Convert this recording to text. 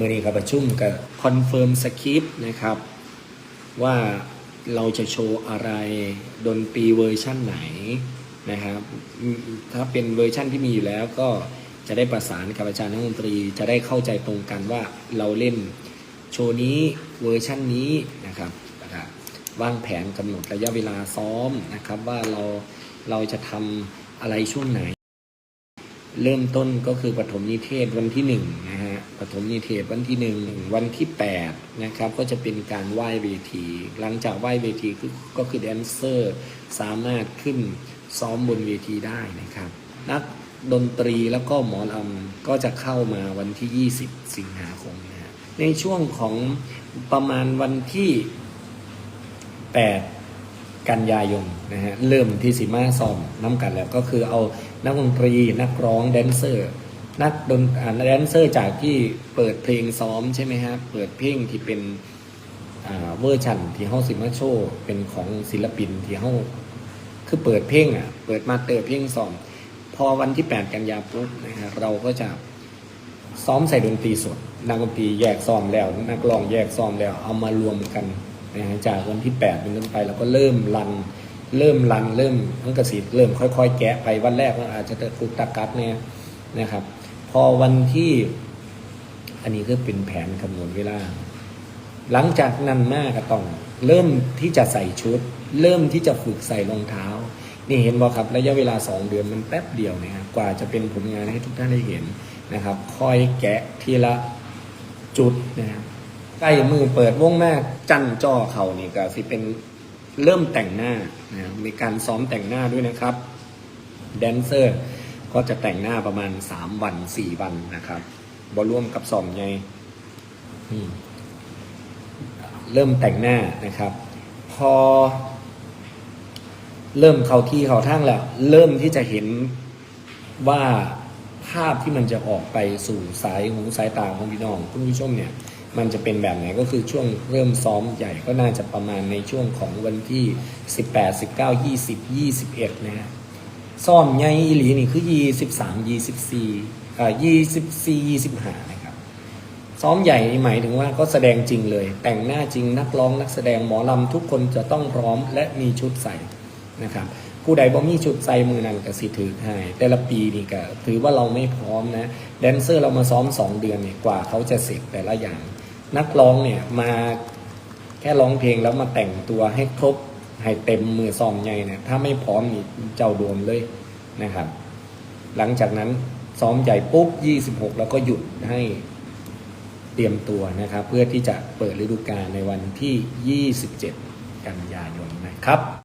เมื่อนี้กับประชุมกับคอนเฟิร์มสคริปต์นะครับ ว่าเราจะโชว์อะไรดนตรีเวอร์ชั่นไหนนะครับ ถ้าเป็นเวอร์ชั่นที่มีอยู่แล้วก็จะได้ประสานกับอาจารย์นักดนตรี จะได้เข้าใจตรงกันว่าเราเล่นโชว์นี้เวอร์ชั่นนี้นะครับนะครับวางแผนกำหนดระยะเวลาซ้อมนะครับ ว่าเราเราจะทำอะไรช่วงไหน เริ่มต้นก็คือปฐมนิเทศวันที่หนึ่งนะฮะปฐมนิเทศวันที่หนึ่งวันที่แปดนะครับ ก็จะเป็นการไหว้เวที หลังจากไหว้เวทีก็คือแดนเซอร์สามารถขึ้นซ้อมบนเวทีได้นะครับ นักดนตรีแล้วก็หมอลำก็จะเข้ามาวันที่ 20 สิงหาคมนะฮะในช่วงของประมาณวันที่ 8 กันยายนนะฮะเริ่มที่สิมาซ้อมน้ำกันแล้วก็คือเอานักดนตรีนักร้องแดนเซอร์ นักดนอ่าแดนเซอร์จากที่เปิดเพลงซ้อมใช่ไหมฮะเปิดเพลงที่เป็นอ่าเวอร์ชันที่เฮาสิมาโชว์เป็นของศิลปินที่เฮาคือเปิดเพลงอะเปิดมาเตอร์เพลงซ้อม พอวันที่ 8 กันยาปุ๊บนะฮะเราก็จะซ้อมใส่ดนตรีสดนักดนตรีแยกซ้อมแล้ว นักร้องแยกซ้อมแล้วเอามารวมกัน จากวันที่ 8 เป็นต้นไปเราก็เริ่มรัน เริ่มรัน เริ่มทั้งกระสีเริ่มค่อย ๆ แกะไปวันแรกมันอาจจะตะกุกตะกัดเนี่ยนะครับ พอวันที่ อันนี้ก็เป็นแผนคำนวณเวลา หลังจากนั้นมากก็ต้อง เริ่มที่จะใส่ชุด เริ่มที่จะฝึกใส่รองเท้า นี่เห็นบอกครับระยะเวลา 2 เดือนมันแป๊บเดียวนะครับกว่าจะเป็นผลงานให้ทุกท่านได้เห็นนะครับ ค่อยแกะทีละจุดนะครับ ใกล้มือเปิดวงแม่จันจ่อเขานี่ก็สิเป็นเริ่มแต่งหน้านะครับมีการซ้อมแต่งหน้าด้วยนะครับ แดนเซอร์ก็จะแต่งหน้าประมาณ3วัน4วันนะครับบอร่วมกับสอมไงเริ่มแต่งหน้านะครับ พอ เริ่มเข้าที่เข้าทางแล้ว เริ่มที่จะเห็นว่าภาพที่มันจะออกไปสู่สายหูสายตาของพี่น้องคุณผู้ชมเนี่ย มันจะเป็นแบบไหนก็คือช่วงเริ่มซ้อมใหญ่ก็น่าจะประมาณในช่วงของวันที่ 18 19 20 21 นะฮะซ้อมใหญ่อีหลีนี่คือ 23 24อ่า24 25นะครับซ้อมใหญ่หมายถึงว่าก็แสดงจริงเลย แต่งหน้าจริงนักร้องนักแสดงหมอลำทุกคนจะต้องพร้อมและมีชุดใส่นะครับผู้ใดบ่มีชุดใส่มือนั้นก็สิถือให้แต่ละปีนี่ก็ถือว่าเราไม่พร้อมนะแดนเซอร์เรามาซ้อม 2 เดือนเนี่ยกว่าเขาจะเสร็จแต่ละอย่าง นักร้องเนี่ยมาแค่ร้องเพลงแล้วมาแต่งตัวให้ครบให้เต็มมือซ้อมใหญ่เนี่ยถ้าไม่พร้อมนี่เจ้าโดนเลยนะครับ หลังจากนั้นซ้อมใหญ่ปุ๊บ 26 แล้วก็หยุดให้เตรียมตัวนะครับ เพื่อที่จะเปิดฤดูกาลในวันที่ 27 กันยายนนะครับ